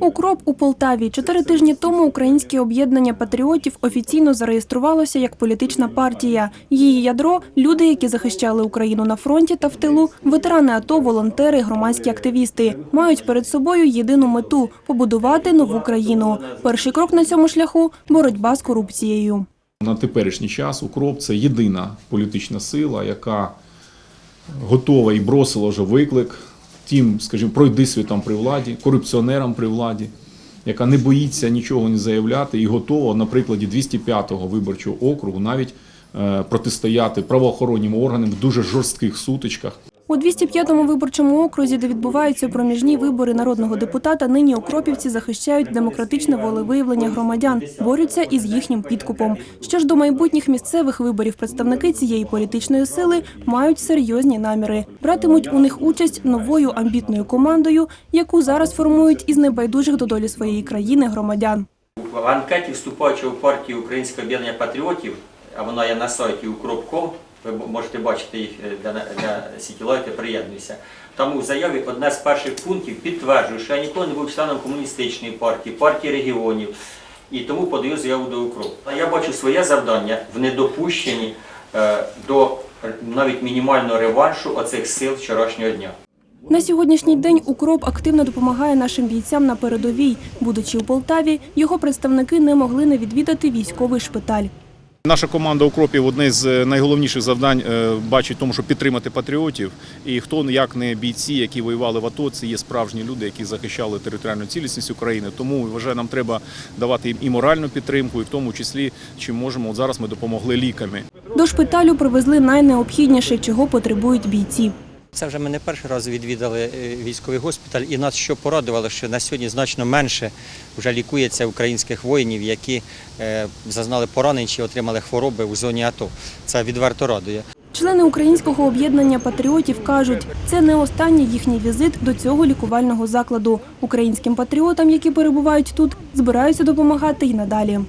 Укроп у Полтаві чотири тижні тому українське об'єднання патріотів офіційно зареєструвалося як політична партія. Її ядро люди, які захищали Україну на фронті та в тилу, ветерани АТО, волонтери, громадські активісти, мають перед собою єдину мету побудувати нову країну. Перший крок на цьому шляху боротьба з корупцією. На теперішній час Укроп це єдина політична сила, яка готова і бросила вже виклик тим, скажімо, пройдисвітам при владі, корупціонерам при владі, яка не боїться нічого не заявляти і готова на прикладі 205-го виборчого округу навіть е, протистояти правоохоронним органам в дуже жорстких сутичках. У 205-му виборчому окрузі, де відбуваються проміжні вибори народного депутата, нині окропівці захищають демократичне волевиявлення громадян, борються із їхнім підкупом. Що ж до майбутніх місцевих виборів, представники цієї політичної сили мають серйозні наміри. Братимуть у них участь новою амбітною командою, яку зараз формують із небайдужих до долі своєї країни громадян. В анкеті вступаючого в партію Українське об'єднання патріотів, а вона є на сайті Укроп.ком, ви можете бачити їх е, для, для сітілайти, приєднуйся. Там у заяві одне з перших пунктів підтверджую, що я ніколи не був членом комуністичної партії, партії регіонів і тому подаю заяву до Укроп. Я бачу своє завдання в недопущенні е, до навіть мінімального реваншу оцих сил вчорашнього дня. На сьогоднішній день Укроп активно допомагає нашим бійцям на передовій. Будучи у Полтаві, його представники не могли не відвідати військовий шпиталь. Наша команда укропів одне з найголовніших завдань е, бачить в тому, щоб підтримати патріотів. І хто як не бійці, які воювали в АТО, це є справжні люди, які захищали територіальну цілісність України. Тому вважаю, нам треба давати їм і моральну підтримку, і в тому числі чим можемо. От зараз ми допомогли ліками. До шпиталю привезли найнеобхідніше, чого потребують бійці. Це вже ми не перший раз відвідали е, військовий госпіталь, і нас що порадувало, що на сьогодні значно менше вже лікується українських воїнів, які е, зазнали поранень чи отримали хвороби у зоні АТО. Це відверто радує. Члени українського об'єднання патріотів кажуть, це не останній їхній візит до цього лікувального закладу. Українським патріотам, які перебувають тут, збираються допомагати й надалі.